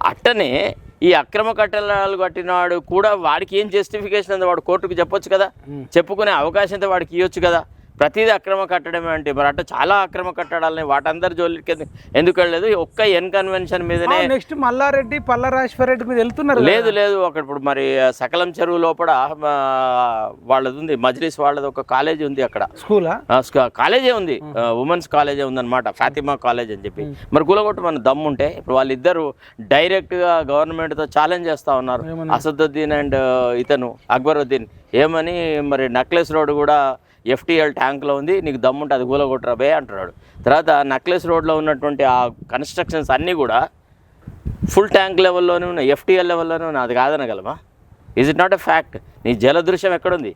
అట్టనే ఈ అక్రమ కట్టడాలు కట్టినవాడు కూడా వాడికి ఏం జస్టిఫికేషన్ ఉంది? వాడు కోర్టుకు చెప్పొచ్చు కదా? చెప్పుకునే అవకాశం అయితే వాడికి ఇవ్వచ్చు కదా? ప్రతిదీ అక్రమ కట్టడమే అంటే మరి అట్ట చాలా అక్రమ కట్టడాలని వాటందరి జోలికి ఎందుకు- వెళ్ళలేదు? ఒక్క ఎన్ కన్వెన్షన్ మీదనే నెక్స్ట్ మల్లారెడ్డి పల్లరాజేశ్వర రెడ్డి మీద వెళ్తున్నారు లేదు లేదు అక్కడ ఇప్పుడు మరి సకలం చెరువు లోపల వాళ్ళది ఉంది మజ్లిస్ వాళ్ళది ఒక కాలేజీ ఉంది అక్కడ. స్కూలా? కాలేజే ఉంది ఉమెన్స్ కాలేజే ఉందన్నమాట ఫాతిమా కాలేజ్ అని చెప్పి. మరి కూలగొట్టు మన దమ్ము ఉంటే ఇప్పుడు వాళ్ళిద్దరు డైరెక్ట్గా గవర్నమెంట్తో ఛాలెంజ్ చేస్తా ఉన్నారు. అసదుద్దీన్ అండ్ ఇతను అక్బరుద్దీన్. ఏమని మరి నక్లెస్ రోడ్ కూడా ఎఫ్టీఎల్ ట్యాంక్లో ఉంది నీకు దమ్ముంటే అది కూలగొట్టరా బే అంటున్నాడు. తర్వాత నక్లెస్ రోడ్లో ఉన్నటువంటి ఆ కన్స్ట్రక్షన్స్ అన్నీ కూడా ఫుల్ ట్యాంక్ లెవెల్లోనే ఉన్నాయి ఎఫ్టీఎల్ లెవెల్లోనే ఉన్నాయి అది కాదనగలమా? Is it not a fact నీ జలదృశ్యం ఎక్కడుంది?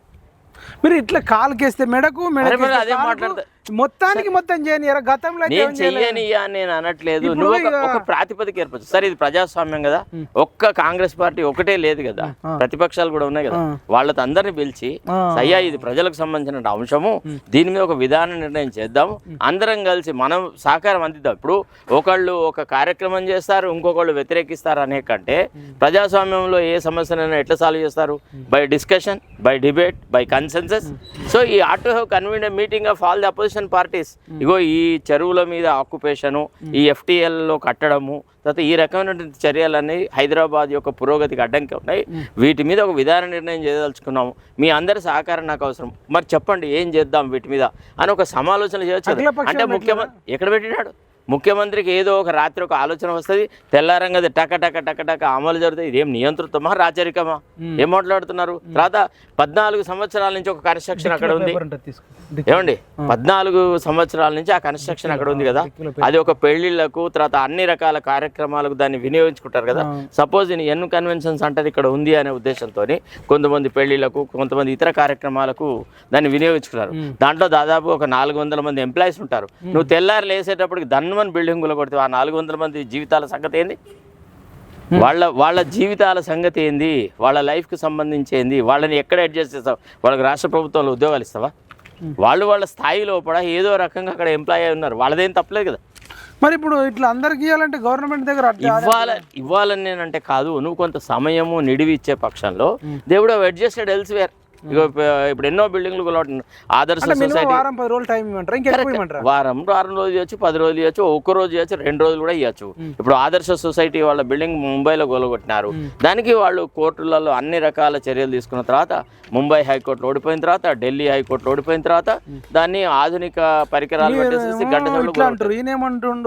మీరు ఇట్లా కాలుకేస్తే మెడకు మరి అదే మాట్లాడతా. మొత్తానికి మొత్తం చేయని గతంలో నేను. చెయ్యని నేను అనట్లేదు. నువ్వు ఒక- ప్రాతిపదిక ఏర్పరచు. సరే ఇది ప్రజాస్వామ్యం కదా. ఒక్క కాంగ్రెస్ పార్టీ ఒకటే లేదు కదా. ప్రతిపక్షాలు కూడా ఉన్నాయి కదా. వాళ్ళతో అందరిని పిలిచి. అయ్యా ఇది ప్రజలకు సంబంధించిన అంశము. దీని మీద ఒక విధాన నిర్ణయం చేద్దాము. అందరం కలిసి మనం సహకారం అందిద్దాం. ఇప్పుడు ఒకళ్ళు ఒక కార్యక్రమం చేస్తారు ఇంకొకళ్ళు వ్యతిరేకిస్తారు అనే కంటే ప్రజాస్వామ్యంలో ఏ సమస్యనైనా ఎట్లా సాల్వ్ చేస్తారు? By discussion by debate by consensus. So we ought have convene meeting of all the opposition parties. ఇగో ఈ చెరువుల మీద ఆక్యుపేషను ఈ FTL లో కట్టడము తర్వాత ఈ రకమైనటువంటి చర్యలన్నీ హైదరాబాద్ యొక్క పురోగతికి అడ్డంకి ఉన్నాయి. వీటి మీద ఒక విధాన నిర్ణయం చేయదలుచుకున్నాము. మీ అందరి సహకారం నాకు అవసరం. మరి చెప్పండి ఏం చేద్దాం వీటి మీద? అని ఒక సమాలోచన చేయొచ్చు అంటే ముఖ్యమంత్రి ఎక్కడ పెట్టినాడు? ముఖ్యమంత్రికి ఏదో ఒక రాత్రి ఒక ఆలోచన వస్తుంది. తెల్లారంగా టక టక టక టక అమలు జరుగుతుంది. ఇదేం నియంతృత్వమా రాచరికమా ఏం మాట్లాడుతున్నారు? తర్వాత పద్నాలుగు సంవత్సరాల నుంచి ఒక కన్స్ట్రక్షన్ అక్కడ ఉంది. ఏమండి? పద్నాలుగు సంవత్సరాల నుంచి ఆ కన్స్ట్రక్షన్ అక్కడ ఉంది కదా. అది ఒక పెళ్ళిళ్ళకు తర్వాత అన్ని రకాల కార్యక్రమాలకు దాన్ని వినియోగించుకుంటారు కదా. సపోజ్ ఎన్ని కన్వెన్షన్స్ అంటారు ఇక్కడ ఉంది అనే ఉద్దేశంతో కొంతమంది పెళ్ళిళ్ళకు కొంతమంది ఇతర కార్యక్రమాలకు దాన్ని వినియోగించుకున్నారు. దాంట్లో దాదాపు ఒక నాలుగు వందల మంది ఎంప్లాయీస్ ఉంటారు. నువ్వు తెల్లారు లేసేటప్పటికి దన్వన్ బిల్డింగ్ కొడితే ఆ నాలుగు వందల మంది జీవితాల సంగతి ఏంది? వాళ్ళ వాళ్ళ జీవితాల సంగతి ఏంది? వాళ్ళ లైఫ్కి సంబంధించి ఏంది? వాళ్ళని ఎక్కడ అడ్జస్ట్ చేస్తావు? వాళ్ళకి రాష్ట్ర ప్రభుత్వంలో ఉద్యోగాలు ఇస్తావా? వాళ్ళు వాళ్ళ స్థాయి లోపల ఏదో రకంగా అక్కడ ఎంప్లాయ్ అయి ఉన్నారు. వాళ్ళదేం తప్పలేదు కదా. మరి ఇప్పుడు ఇట్లా అందరికి ఇవ్వాలంటే గవర్నమెంట్ దగ్గర ఇవ్వాల ఇవ్వాలని నేనంటే కాదు. నువ్వు కొంత సమయము నిడివి ఇచ్చే పక్షంలో దేవుడు అడ్జస్టెడ్ ఎల్స్వేర్ ఇప్ప- ఇప్పుడు ఎన్నో బిల్డింగ్లు కొలవట ఆదర్శ సొసైటీ వారం పది రోజులు టైం ఇవ్వమంటారా ఇంకెక్కువ ఇవ్వమంటారా వారం వారం రోజులు ఇవ్వచ్చు పది రోజులు ఇవ్వచ్చు ఒక్క రోజు ఇవ్వచ్చు రెండు రోజులు కూడా ఇవ్వచ్చు. ఇప్పుడు ఆదర్శ సొసైటీ వాళ్ళ బిల్డింగ్ ముంబైలో గొలగొట్టినారు దానికి వాళ్ళు కోర్టులలో అన్ని రకాల చర్యలు తీసుకున్న తర్వాత ముంబై హైకోర్టులో ఓడిపోయిన తర్వాత ఢిల్లీ హైకోర్టులో ఓడిపోయిన తర్వాత దాన్ని ఆధునిక పరికరాలు పెట్టేసి గంట